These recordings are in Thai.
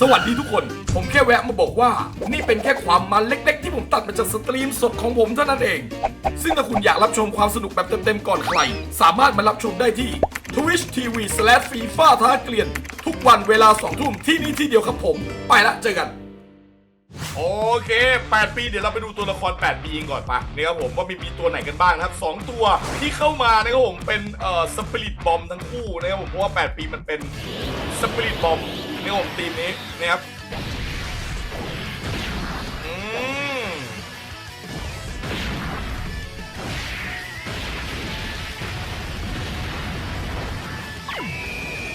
สวัสดีทุกคน ผมแค่แวะมาบอกว่า นี่เป็นแค่ความมันเล็ก ๆ ที่ผมตัดมาจากสตรีมสดของผมเท่านั้นเอง ซึ่งถ้าคุณอยากรับชมความสนุกแบบเต็มๆก่อนใคร สามารถมารับชมได้ที่ Twitch TV FIFA ท้าเกลียน ทุกวันเวลา2ทุ่มที่นี่ที่เดียวครับผม ไปละเจอกัน โอเค 8 ปี เดี๋ยวเราไปดูตัวละคร 8 ปีกันก่อนปะเนะครับผมว่ามีมีตัวไหนกันบ้างนะครับ 2 ตัวที่เข้ามานะครับผมเป็นเอ่อสปิริตบอมทั้งคู่นะครับผมเพราะว่า 8 ปีมันเป็นสปิริตบอม นี่ผมตีมนี้นะครับ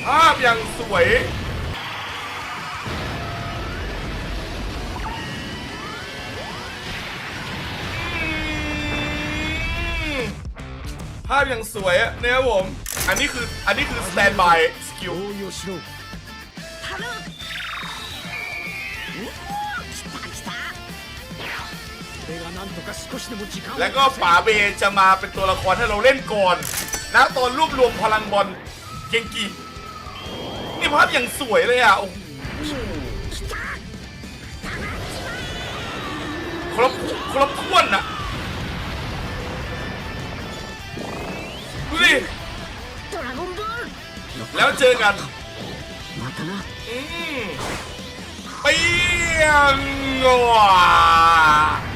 ภาพยังสวยภาพยังสวยนะครับผม อันนี้คือ อันนี้คือสแตนบายสกิล แล้วก็ป๋าเบจะมาเป็นตัวละครให้เราเล่นก่อนนะตอนรวบรวมพลังบอลเกงกีนี่ภาพอย่างสวยเลยอะโอ้โหครบครบถ้วนอะดูดิแล้วเจอกันเปียงอะ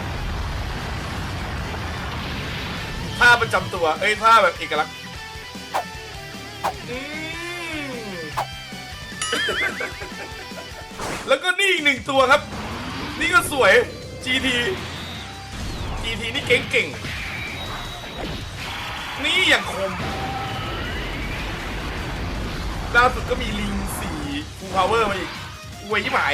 ประจำตัว เอ้ยท่าแบบเอกลักษณ์อืม แล้วก็นี่อีกหนึ่งตัวครับ นี่ก็สวย GT GT นี่เก่งๆนี่อย่างคมล่าสุดก็มีลิงสีฟูพาวเวอร์มาอีกอวยที่หมาย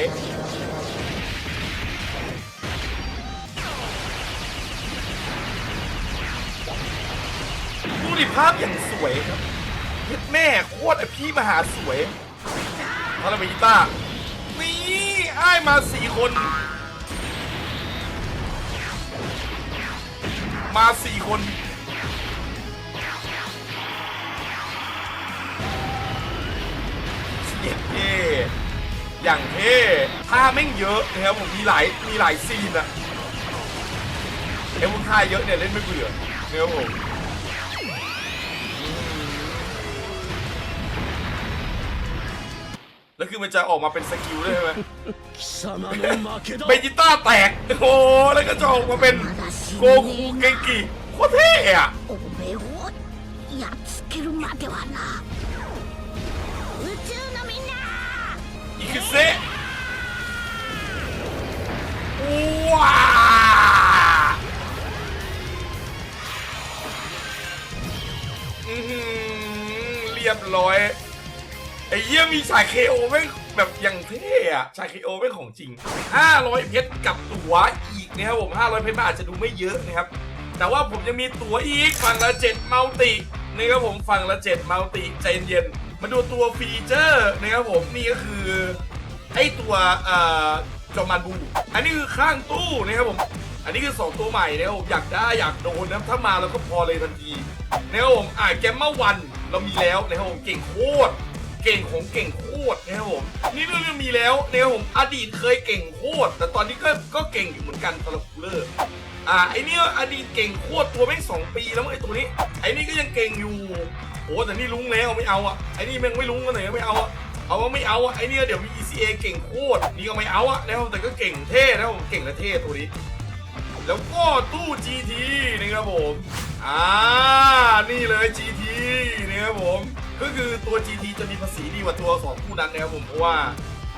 ดิภาพอย่างสวยครับเฮ็ดแม่โคตรไอพี่มหาสวยพาราเมกิต้านี่ไอ้ายมาสี่คน มาสี่คนเย็ดเท่อย่างเท่ท่าแม่งเยอะนะครับผมมีหลายมีหลายซีนอะไอ้พวกท่าเยอะเนี่ยเล่นไม่เบื่อเนะครับผม แล้วคือมันจะออกมาเป็นสกิลด้วยใช่ไหมเบจิต้าแตก โอ้แล้วก็จะออกมาเป็นโกคูเกกิโคตรเท่อะอีกเซว้าเรียบร้อย ไอ้เยี่ยมีฉากเคโอแม่งแบบอย่างเท่อะฉากเคโอแม่งของจริง 500 เพชรกับตั๋วอีกนะครับผม 500 เพชรมันอาจจะดูไม่เยอะนะครับ แต่ว่าผมยังมีตั๋วอีกฝั่งละ7มัลตินี่ครับผมฝั่งละ7มัลติใจเย็นๆมาดูตัวฟีเจอร์นะครับผมนี่ก็คือไอตัวเอ่อจอมันบู อันนี้คือข้างตู้นะครับผม อันนี้คือ 2 ตัวใหม่นะครับผมอยากได้อยากโดนนะถ้ามาเราก็พอเลยทันทีนะครับผมอ่าแกมมาวันเรามีแล้วนะครับผมเก่งโคตร เก่งของเก่งโคตรนะครับผมนี่เรื่องมีแล้วนะครับผมอดีตเคยเก่งโคตรแต่ตอนนี้ก็ก็เก่งอยู่เหมือนกันสำหรับคูเลอร์อ่าไอเนี้ยอดีตเก่งโคตรตัวแม่งสองปีแล้วไอตัวนี้ ไอนี่ก็ยังเก่งอยู่โอ้แต่นี่ลุงแล้วไม่เอาอะไอนี่แม่งไม่ลุงกันไหนไม่เอาอะเอาว่าไม่เอาอะไอเนี่ยเดี๋ยวมี ECA เก่งโคตรนี่ก็ไม่เอาอะนะครับแต่ก็เก่งเท่นะครับผมเก่งและเท่ตัวนี้ แล้วก็ตู้ GT นะครับผมอ่านี่เลย GT นะครับผม ก็คือตัว GT จะมีภาษีดีกว่าตัวของคู่นั้นนะครับผมเพราะว่า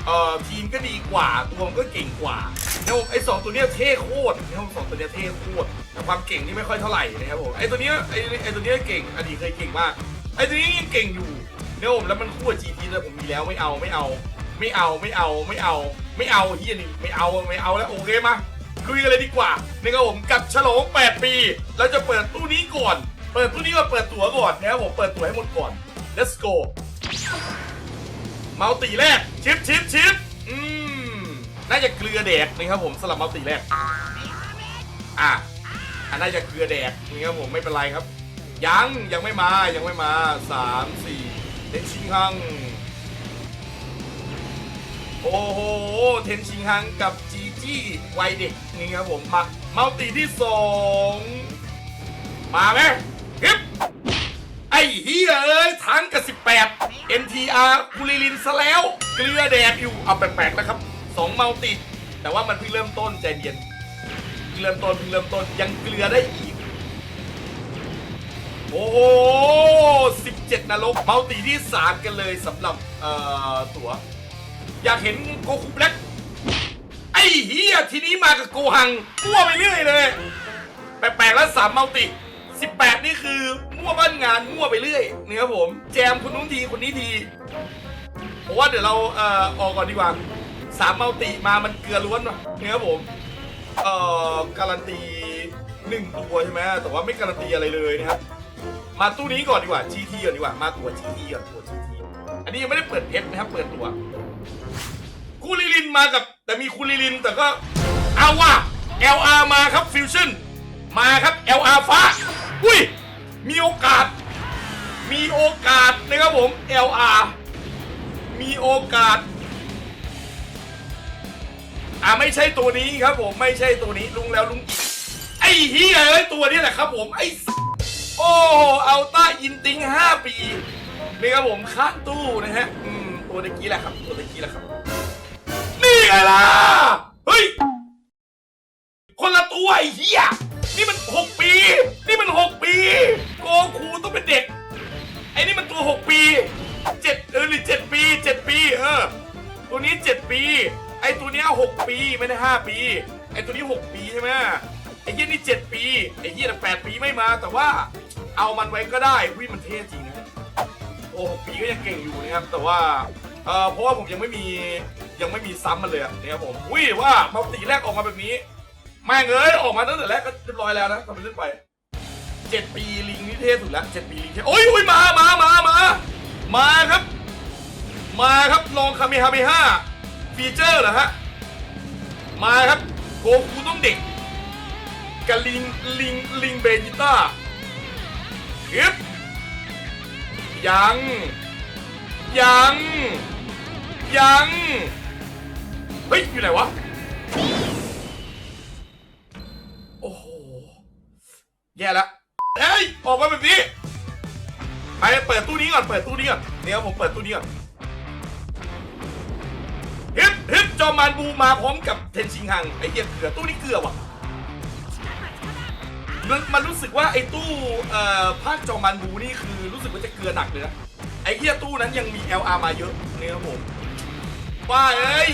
เอ่อทีมก็ดีกว่าตัวมันก็เก่งกว่านะครับผมไอ้สองตัวเนี้ยเท่โคตรนะครับผมสองตัวเนี้ยเท่โคตรแต่ความเก่งนี่ไม่ค่อยเท่าไหร่นะครับผมไอ้ตัวเนี้ยไอ้ไอ้ตัวเนี้ยเก่งอดีตเคยเก่งมากไอ้ตัวนี้ยังเก่งอยู่นะครับผมแล้วมันคู่กับ GT แต่ผมมีแล้วไม่เอาไม่เอา ไม่เอาไม่เอาไม่เอา ไม่เอาเฮียนี่ไม่เอาไม่เอาแล้วโอเคมาลุยกันเลยดีกว่านะครับผมกับฉลอง 8 ปี เราจะเปิดตู้นี้ก่อน เปิดตู้นี้ก่อนเปิดตั๋วก่อนนะครับผมเปิดตั๋วให้หมดก่อน let's go มัลติแรก ชิปชิปชิปอืม น่าจะเกลือแดกนะครับผมสลับมัลติแรก อะอันน่าจะเกลือแดกนี่ครับผมไม่เป็นไรครับ ยังยังไม่มายังไม่มาสามสี่เด็กชิงฮัง โอ้โห เทนชิงฮังกับจีจี้วัยเด็กนี่ครับผมมาเมัลติที่สองมาไหม ไอ้เฮียเอ้ยทั้งกับ 18 NTR คูลิลินซะแล้ว เกลือแดดอยู่ เอาแปลกๆนะครับสองเมัลติ แต่ว่ามันเพิ่งเริ่มต้นใจเย็นเพิ่งเริ่มต้นเพิ่งเริ่มต้นยังเกลือได้อีก โอ้โห17 นรกเมัลติที่ 3 กันเลยสำหรับเอ่อตัว อยากเห็นโกคุแบล็กไอ้เฮียทีนี้มากับโกหังมั่วไปเรื่อยเลย แปลกๆแล้วสามเมัลติ 18 นี่คือมั่วบ้านงานมั่วไปเรื่อยนี่ครับผม แจมคนนู้นทีคนนี้ทีผมว่าเดี๋ยวเราเอ่อออกก่อนดีกว่าสามเมัลติมามันเกลือล้วนว่ะนี่ครับผมเอ่อการันตีหนึ่งตัวใช่ไหมแต่ว่าไม่การันตีอะไรเลยนะครับ มาตู้นี้ก่อนดีกว่า GT ก่อนดีกว่ามาตัว GT ก่อนตัว GT อันนี้ยังไม่ได้เปิดเพชรนะครับ เปิดตัวคูลิลินมากับ แต่มีคูลิลินแต่ก็เอาว่ะ LR มาครับฟิวชั่นมาครับ LR ฟ้า อุ้ย มีโอกาส มีโอกาสนะครับผม LR มีโอกาส อ่าไม่ใช่ตัวนี้ครับผม ไม่ใช่ตัวนี้ลุงแล้วลุงอีกไอ้เฮียเอ้ยตัวนี้แหละครับผมไอ้โอ้เอาต้าอินติง5ปีนี่ครับผมข้างตู้นะฮะอืมตัวตะกี้แหละครับ ตัวตะกี้แหละครับ นี่ไงล่ะ เฮ้ย คนละตัวไอ้เหี้ย นี่มัน6ปี นี่มัน6ปี โกคูต้องเป็นเด็ก ไอ้นี่มันตัว6ปีเจ็ดเออหรือ7ปี7ปีเออ ตัวนี้7ปี ไอ้ตัวเนี้ย6ปีไม่ได้5ปี ไอ้ตัวนี้6ปีใช่ไหมไอ้เหี้ยนี่7ปี ไอ้เหี้ยน่ะ8ปีไม่มา แต่ว่าเอามันไว้ก็ได้วิมันเท่จริงนะโอ้หกปีก็ยังเก่งอยู่นะครับ แต่ว่าเออเพราะว่าผมยังไม่มียังไม่มีซ้ำมันเลยนะครับผมวิว่ามัลติแรกออกมาแบบนี้ แม่งเอ้ยออกมาตั้งแต่แรกก็เรียบร้อยแล้วนะทำไปเรื่อยไปเจ็ดปีลิงนี่เท่สุดแล้วเจ็ดปีลิงเท่โอ้ยโอ้ยมามามามามาครับ มาครับลองคาเมฮาเมฮ่าฟีเจอร์เหรอฮะมาครับโกคูต้องเด็กกับลิงลิงลิงเบจิต้าฮึบยัง ยัง ยัง เฮ้ย อยู่ไหนวะ โอ้โห แย่แล้วเฮ้ย ออกมาแบบนี้ไปเปิดตู้นี้ก่อน เปิดตู้นี้ก่อน เดี๋ยวผมเปิดตู้นี้ก่อนฮึบฮึบจอมานบูมาพร้อมกับเทนชิงฮัง ไอ้เหี้ยเกลือ ตู้นี้เกลือว่ะมันมันรู้สึกว่าไอ้ตู้เอ่อภาคจอมันบูนี่คือรู้สึกว่าจะเกลือหนักเลยนะ ไอ้เหี้ยตู้นั้นยังมี LR มาเยอะเนี่ยครับผมว่าเอ้ย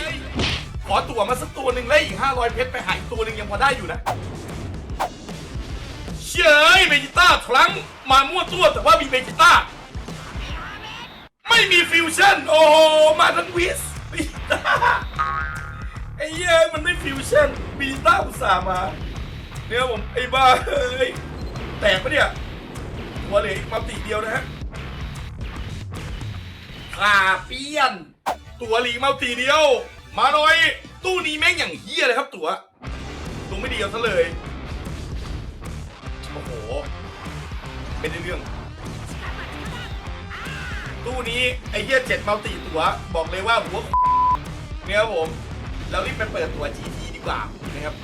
ขอตั๋วมาสักตัวหนึ่งแล้วอีก500 เพชรไปหาอีกตัวหนึ่งยังพอได้อยู่นะ เชยเอ้ยเบจิต้าครั้งมามั่วตัวแต่ว่ามีเบจิต้า ไม่มีฟิวชั่น โอ้โห มาทั้งวิสเบจิต้าไอ้เหี้ยมันไม่ฟิวชั่นเบจิต้าอุตส่าห์มาเนี่ยผมไอ้บ้าเอ้ยแตกปะเนี่ยหัวเหลืออีกมาตีเดียวนะฮะขาเปี้ยน ตัวหลีกมาตีเดียว มาหน่อย ตู้นี้แม่งอย่างเฮี้ยเลยครับตัวตัวไม่ดีเอาซะเลย ไม่ได้เรื่องตู้นี้ไอ้เหี้ยเจ็ดมัลติตัว บอกเลยว่าหัวเนี่ยครับผมเรารีบไปเปิดตัว GT ดีกว่านะครับ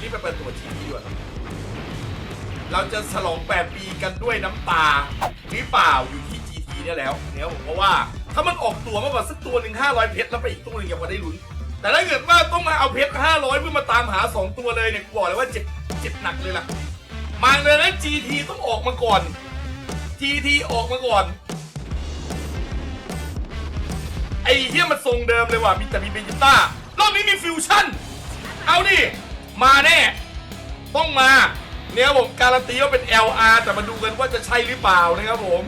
รีบไปเปิดตัวทีดีด่วนเราจะฉลอง 8 ปีกันด้วยน้ำตาหรือเปล่าอยู่ที่ GT เนี่ยแล้วเนี่ยผมเพราะว่าถ้ามันออกตัวมากกว่าสักตัวหนึ่ง500 เพชรแล้วไปอีกตัวหนึ่งยังพอได้ลุ้น แต่ถ้าเกิดว่าต้องมาเอาเพชร500 เพื่อมาตามหา 2 ตัวเลยเนี่ยกูบอกเลยว่าเจ็บเจ็บหนักเลยล่ะ มาเลยนะ GT ต้องออกมาก่อน GT ออกมาก่อน ไอ้เฮียมันทรงเดิมเลยว่ะมีแต่มีเบจิต้ารอบนี้มีฟิวชั่น เอาดิ มาแน่ ต้องมา เนี่ยผมการันตีว่าเป็น LR แต่มาดูกันว่าจะใช่หรือเปล่านะครับผม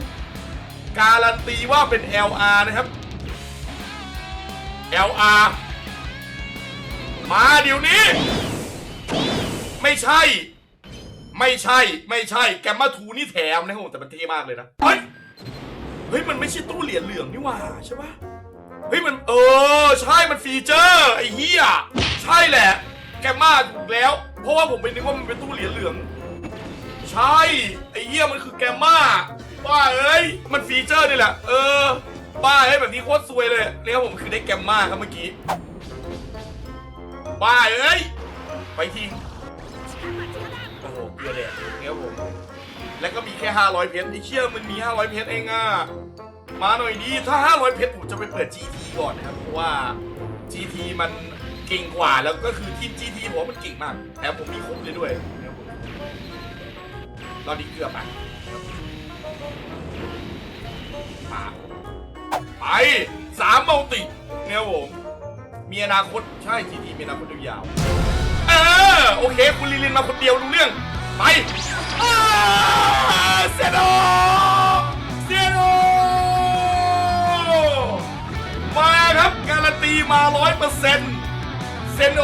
การันตีว่าเป็น LR นะครับ LR มาเดี๋ยวนี้ ไม่ใช่ ไม่ใช่ไม่ใช่แกมมาทูนี่แถมนะครับผมแต่มันเท่มากเลยนะ เฮ้ย เฮ้ย มันไม่ใช่ตู้เหรียญเหลืองนี่หว่าใช่ปะเฮ้ยมันเออใช่มันฟีเจอร์ไอ้เหี้ยใช่แหละ แกมมาถูกแล้ว เพราะว่าผมไปนึกว่ามันเป็นตู้เหรียญเหลือง ใช่ไอ้เหี้ยมันคือแกมมาว่าเอ้ยมันฟีเจอร์นี่แหละ เออบ้าเอ้ยแบบนี้โคตรซวยเลยเรียกว่าผมคือได้แกมมาครับเมื่อกี้บ้าเอ้ยไปที อ้โหเกลือแดดเนี่ยครับผมแล้วก็มีแค่ 500 เพชรไอ้เชี่ยมันมี 500 เพชรเองอะมาหน่อยดีถ้า 500 เพชรผมจะไปเปิด GT ก่อนนะครับเพราะว่า GT มันเก่งกว่าแล้วก็คือทีม GT ผมว่ามันเก่งมากแถมผมมีครบเลยด้วยนะครับผมเราดีเกลือไปมาไปสามมัลติเนี่ยผมมีอนาคตใช่ GT มีอนาคตยาว โอเค คุณลิลินมาคนเดียวรู้เรื่อง ไปอ่าเซโนเซโนมาครับ การันตีมาร้อยเปอร์เซ็นต์เซโน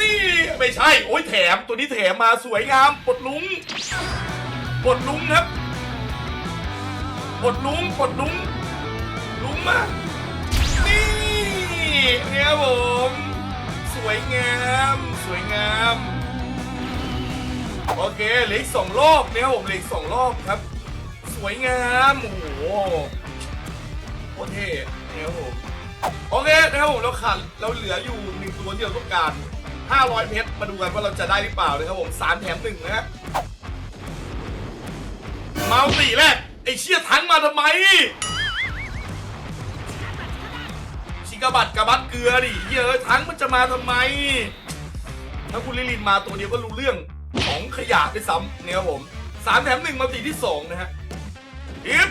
นี่ไม่ใช่ โอ้ยแถมตัวนี้แถมมาสวยงามปลดลุงปลดลุงครับปลดลุงปลดลุงลุงมานี่เนี่ยครับผม วยงาม สวยงาม โอเคเหลืออีกสองรอบเนี่ยครับผมเหลืออีกสองรอบครับ สวยงามโอ้โหโคตรเท่เนี่ยครับผมโอเคนะครับผมเราขาดเราเหลืออยู่หนึ่งตัวที่เราต้องการ 500 เพชรมาดูกันว่าเราจะได้หรือเปล่านะครับผมสามแถมหนึ่งนะฮะเมาตีแรกไอเชี่ยทั้งมาทำไม ชิกาบัตกระบัดเกลือดิเยอะทั้งมันจะมาทำไม ถ้าคุณลิลินมาตัวเดียวก็รู้เรื่องของขยะด้วยซ้ำเนี่ยครับผมสามแถมหนึ่งมาตีที่สองนะฮะชิป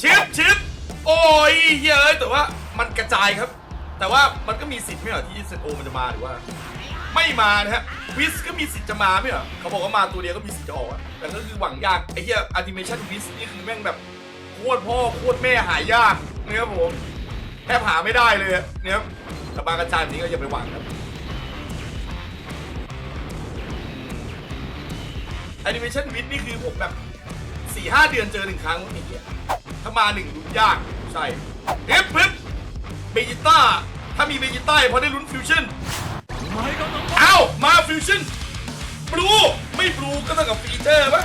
ชิปชิปโอ้ยเยอะแต่ว่ามันกระจายครับ แต่ว่ามันก็มีสิทธิ์ไม่เหรอที่เซนโอมันจะมาหรือว่า ไม่มานะฮะวิสก็มีสิทธิ์จะมาไม่เหรอเขาบอกว่ามาตัวเดียวก็มีสิทธิ์จะออกอะแต่ก็คือหวังยากไอ้เหี้ยแอนิเมชันวิสนี่คือแม่งแบบโคตรพ่อโคตรแม่หายากนะครับผม แทบหาไม่ได้เลยเนี่ยแต่บางกระจายแบบนี้ก็อย่าไปหวังครับแอนิเมชันวิดนี่คือผมแบบสี่ห้าเดือนเจอหนึ่งครั้งนี่ถ้ามาหนึ่งลุ้นยาก ใช่เอฟปึ๊บเบจิต้า ถ้ามีเบจิต้าพอได้ลุ้นฟิวชั่นเอ้ามาฟิวชั่นบลูไม่บลูก็ต้องกับฟีเจอร์ปะ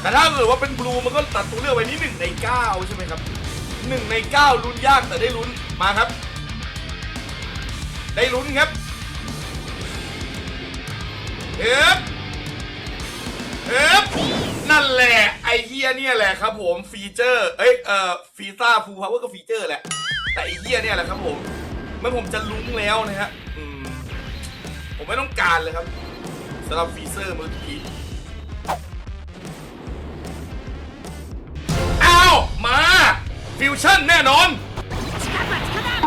แต่ถ้าเกิดว่าเป็นบลูมันก็ตัดตัวเลือกไว้นิดหนึ่งในเก้าใช่ไหมครับ หนึ่งในเก้าลุ้นยากแต่ได้ลุ้นมาครับ ได้ลุ้นครับเอ๊บเอ๊บนั่นแหละไอเฮียเนี่ยแหละครับผมฟีเจอร์เอ้ยเอ่อฟีซ่าฟูพาวเวอร์ก็ฟีเจอร์แหละ แต่ไอเฮียเนี่ยแหละครับผมเมื่อผมจะลุ้นแล้วนะฮะผมไม่ต้องการเลยครับสำหรับฟีเซอร์มือ ฟิวชั่นแน่นอน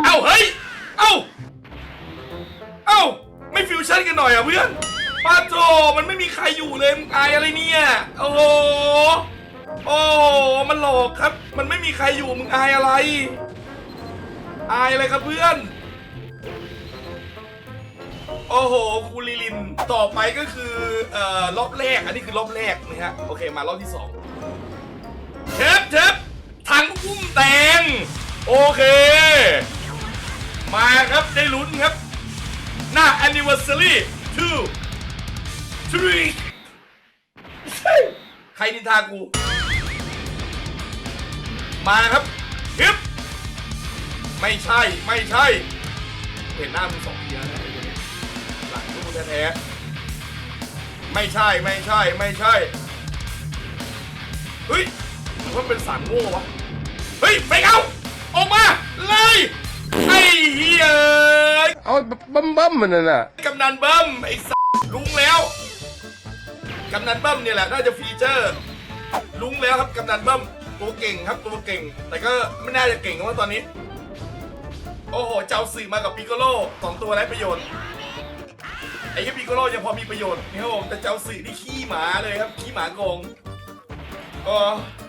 เอ้า เฮ้ย เอ้า เอ้า ไม่ฟิวชั่นกันหน่อยอะเพื่อนป้าโจมันไม่มีใครอยู่เลยมึงอายอะไรเนี่ย โอ้โห โอ้โห มันหลอกครับ มันไม่มีใครอยู่มึงอายอะไร อายอะไรครับเพื่อน โอ้โหคูลิลิน ต่อไปก็คือเอ่อรอบแรก อันนี้คือรอบแรกนะฮะ โอเคมารอบที่สองเทปเทป ถังอุ้มแตงโอเค มาครับได้ลุ้นครับ หน้า anniversary two three ใครนินทากู มาครับฮิปไม่ใช่ไม่ใช่ เห็นหน้ามึงสองทีแล้วนะหลังตู้แท้ๆไม่ใช่ไม่ใช่ไม่ใช่เฮ้ยหรือว่าเป็นสามโง่วะ ฮ้ยไปเอาออกมาเลยไอ้เหี้ยเอาบั้มบั้มมันน่ะนะกำนันเบิ้มไอ้สัสลุงแล้วกำนันเบิ้มเนี่ยแหละน่าจะฟีเจอร์ ลุงแล้วครับกำนันเบิ้มตัวเก่งครับตัวเก่ง แต่ก็ไม่น่าจะเก่งว่าตอนนี้ โอ้โหเจ้าสื่อมากับปิโกโลสองตัวไร้ประโยชน์ไอ้ยี่ปิโกโลยังพอมีประโยชน์นี่ครับผมแต่เจ้าสื่อนี่ขี้หมาเลยครับขี้หมาโกงอ๋อเ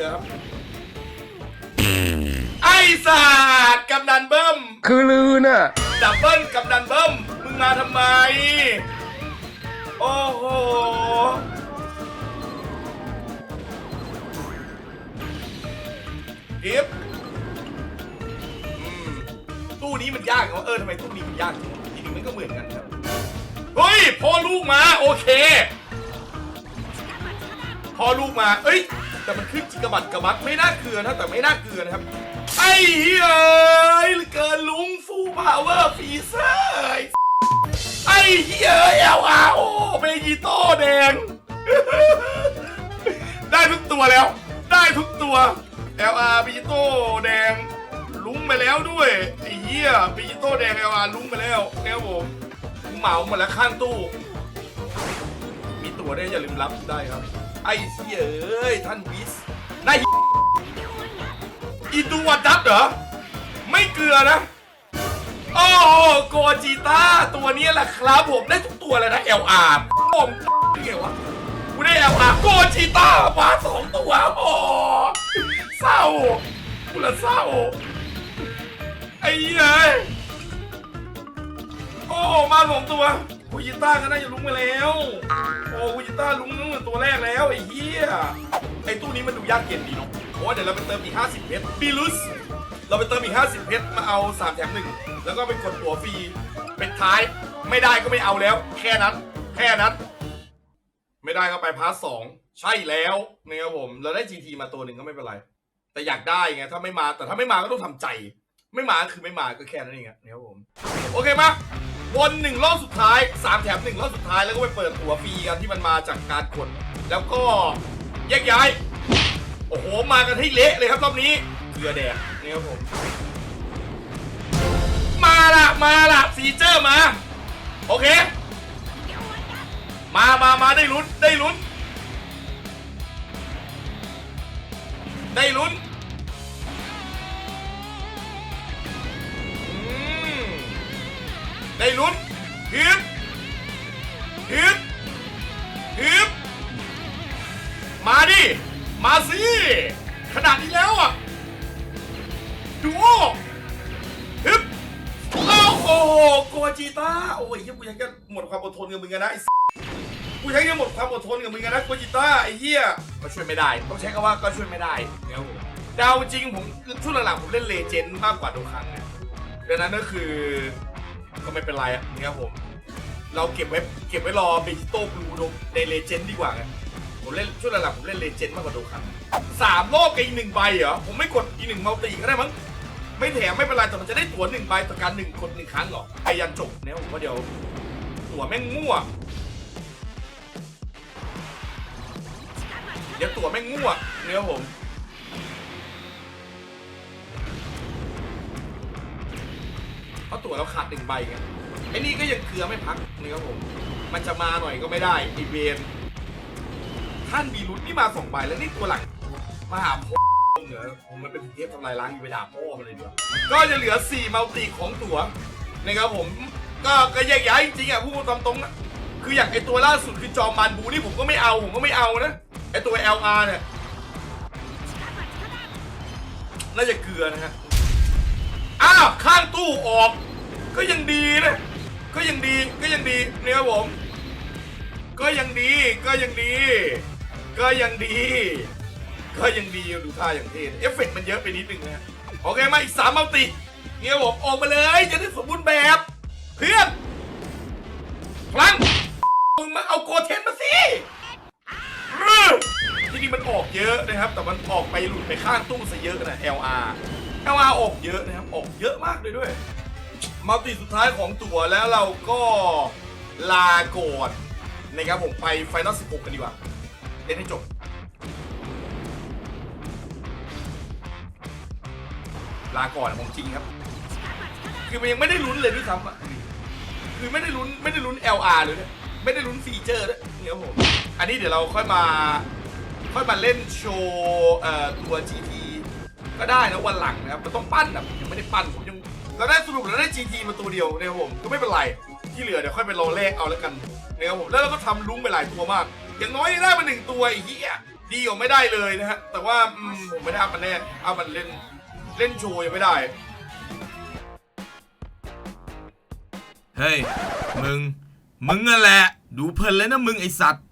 ดี๋ยวครับ ไอ้สัตว์กำนันเบิ้ม คือลือน่ะ ดับเบิ้ลกับดันเบิ้ม มึงมาทำไม โอ้โหอิฟอืมตู้นี้มันยากเหรอเออทำไมตู้นี้มันยากจังวะจริงๆมันก็เหมือนกันครับ เฮ้ยพ่อลูกมา โอเคพอลูกมา เอ้ย แต่มันขึ้นจิกะบัตกะบัตไม่น่าเกลือนะแต่ไม่น่าเกลือนะครับ ไอ้เฮ้ยเอ้ยเกินลุงฟูพาวเวอร์ฟีเซอร์ไอ้เฮ้ยเอ้ยเอลอาโอเบยิโต้แดง ได้ทุกตัวแล้ว ได้ทุกตัว LR บิจิโต้แดงลุ้งไปแล้วด้วยไอ้เหี้ยบิจิโต้แดง LR ลุ้งไปแล้วนะครับผมเหมาหมดแล้วข้างตู้ มีตัวได้อย่าลืมรับได้ครับ ไอ้เหี้ยเอ้ยท่านวิสนายอีตัวดับเหรอ ไม่เกลือนะ โอ้โกจิต้าตัวนี้แหละครับผมได้ทุกตัวเลยนะเอลอาบผมเกี่ยวะกูได้ LR โกจิต้ามาสองตัวโอ้เศร้ากูละเศร้าไอ้เหี้ยโอ้มาสองตัวโกจิต้าก็น่าจะลุ้งไปแล้ว โอ้กูจิต้าลุงตั้งแต่ตัวแรกแล้วไอ้เหี้ยไอ้ตู้นี้มันดูยากเย็นดีเนาะเพราะเดี๋ยวเราไปเติมอีก 50 เพชรบีลุสเราไปเติมอีก 50 เพชรมาเอา 3 แถมหนึ่งแล้วก็เป็นกดตัวฟรีเป็นท้ายไม่ได้ก็ไม่เอาแล้ว แค่นั้น แค่นั้น ไม่ได้ก็ไปพาร์ทสองใช่แล้วนะครับผมเราได้ GT มาตัวหนึ่งก็ไม่เป็นไร แต่อยากได้ไงถ้าไม่มาแต่ถ้าไม่มาก็ต้องทำใจ ไม่มาคือไม่มาก็แค่นั้นเองนะครับผม โอเคมา วนหนึ่งรอบสุดท้าย3แถมหนึ่งรอบสุดท้ายแล้วก็ไปเปิดตัวฟรีกันที่มันมาจากการกดแล้วก็แยกย้าย โอ้โห มากันให้เละเลยครับรอบนี้เกลือแดงนี่ครับผม มาละมาละฟีเจอร์มา โอเค มามามาได้ลุ้นได้ลุ้น ได้ลุ้น ได้ลุ้นฮึบฮึบฮึบมาดิ มาสิขนาดนี้แล้วอะดูโอฮึบโอ้โหโกจิต้าโอ้ยยกูยังจะหมดความอดทนกับมึงกันนะไอ้กูยังจะหมดความอดทนกับมึงกันนะโกจิต้าไอ้เหี้ยก็ช่วยไม่ได้ ต้องใช้คำว่าก็ช่วยไม่ได้นะครับผมดาวจริงผมคือช่วงหลังๆผมเล่นเลเจนด์มากกว่าทุกครั้งนะดังนั้นก็คือ ก็ไม่เป็นไรอะนะครับผม เราเก็บไว้เก็บไว้รอเบจิโต้บลูในเลเจนด์ดีกว่าไงผมเล่นช่วงหลังๆผมเล่นเลเจนด์มากกว่าโดคันสามรอบกับอีกหนึ่งใบเหรอผมไม่กดอีกหนึ่งมัลติก็ได้มั้งไม่แถมไม่เป็นไรแต่มันจะได้ตั๋วหนึ่งใบต่อการหนึ่งกดหนึ่งครั้งหรอไอยันจบเนี่ยผมว่าเดี๋ยวตั๋วแม่งมั่วเดี๋ยวตั๋วแม่งมั่วเนี่ยผม เพราะตั๋วเราขาดหนึ่งใบไงไอ้นี่ก็ยังเกลือไม่พักนี่ครับผม มันจะมาหน่อยก็ไม่ได้ไอเวนท่านมีลุ้นนี่มาสองใบแล้วนี่ตัวหลักมาหาพ่อเหนือผมมันเป็นเทปทำลายล้างอยู่ไปด่าพ่อมันเลยเดีกว่าก็จะเหลือ4มัลติของตั๋วนะครับผม ก็ก็แยกย้ายจริงๆอะพูดตามตรงนะคืออย่างไอตัวล่าสุดคือจอมมานบูนี่ผมก็ไม่เอาผมก็ไม่เอานะไอตัว LR เนี่ยน่าจะเกลือนะฮะ อ้าวข้างตู้ออก ก็ยังดีนะ ก็ยังดีก็ยังดีเนี่ยครับผม ก็ยังดีก็ยังดี ก็ยังดี ก็ยังดีดูท่าอย่างเท่เอฟเฟกต์มันเยอะไปนิดนึงนะโอเคมาอีกสามมัลติเนี่ยผมออกมาเลยจะได้สมบูรณ์แบบ เพื่อนพลังมึงมาเอาโกเทนมาสิที่นี่มันออกเยอะนะครับ แต่มันออกไปหลุดไปข้างตู้ซะเยอะนะ LR LR ออกเยอะนะครับอกเยอะมากเลยด้วยมัลติสุดท้ายของตั๋วแล้วเราก็ลาก่อนนะครับผมไปไฟนอล16 กันดีกว่าเล่นให้จบลาก่อนของจริงครับ คือมันยังไม่ได้ลุ้นเลยด้วยซ้ำอะคือไม่ได้ลุ้นไม่ได้ลุ้น LR เลยเนี่ยไม่ได้ลุ้นฟีเจอร์ด้วยเนี่ยผมอันนี้เดี๋ยวเราค่อยมา ค่อยมาเล่นโชว์ตัว GT ก็ได้นะวันหลังนะครับมันต้องปั้นแบบยังไม่ได้ปั้นผมยังเราได้สรุปเราได้ GT มาตัวเดียวนะครับผมก็ไม่เป็นไรที่เหลือเดี๋ยวค่อยไปรอเลขเอาแล้วกันนะครับผมแล้วเราก็ทำลุ้งไปหลายตัวมาก อย่างน้อยได้มาหนึ่งตัวไอ้เหี้ยดีกว่าไม่ได้เลยนะฮะแต่ว่าอืมผมไม่ได้อามันแน่เอามันเล่นเล่นโชว์ยังไม่ได้ เฮ้ย มึง มึงนั่นแหละ ดูเพลินเลยนะมึงไอสัตว์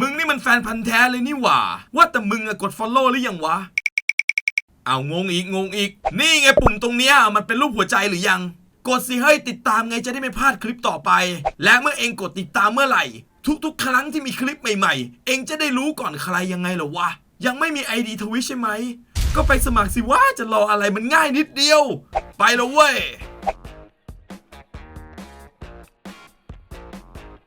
มึงนี่มันแฟนพันธ์แท้เลยนี่หว่า ว่าแต่มึงอะกด follow หรือยังวะ เอางงอีกงงอีก นี่ไงปุ่มตรงเนี้ยมันเป็นรูปหัวใจหรือยัง กดสิเฮ้ยติดตามไงจะได้ไม่พลาดคลิปต่อไป และเมื่อเองกดติดตามเมื่อไหร่ ทุกๆ ครั้งที่มีคลิปใหม่ๆ เองจะได้รู้ก่อนใครยังไงเหรอวะ ยังไม่มีไอดีทวิชใช่ไหม ก็ไปสมัครสิว่าจะรออะไรมันง่ายนิดเดียว ไปแล้วเว้ย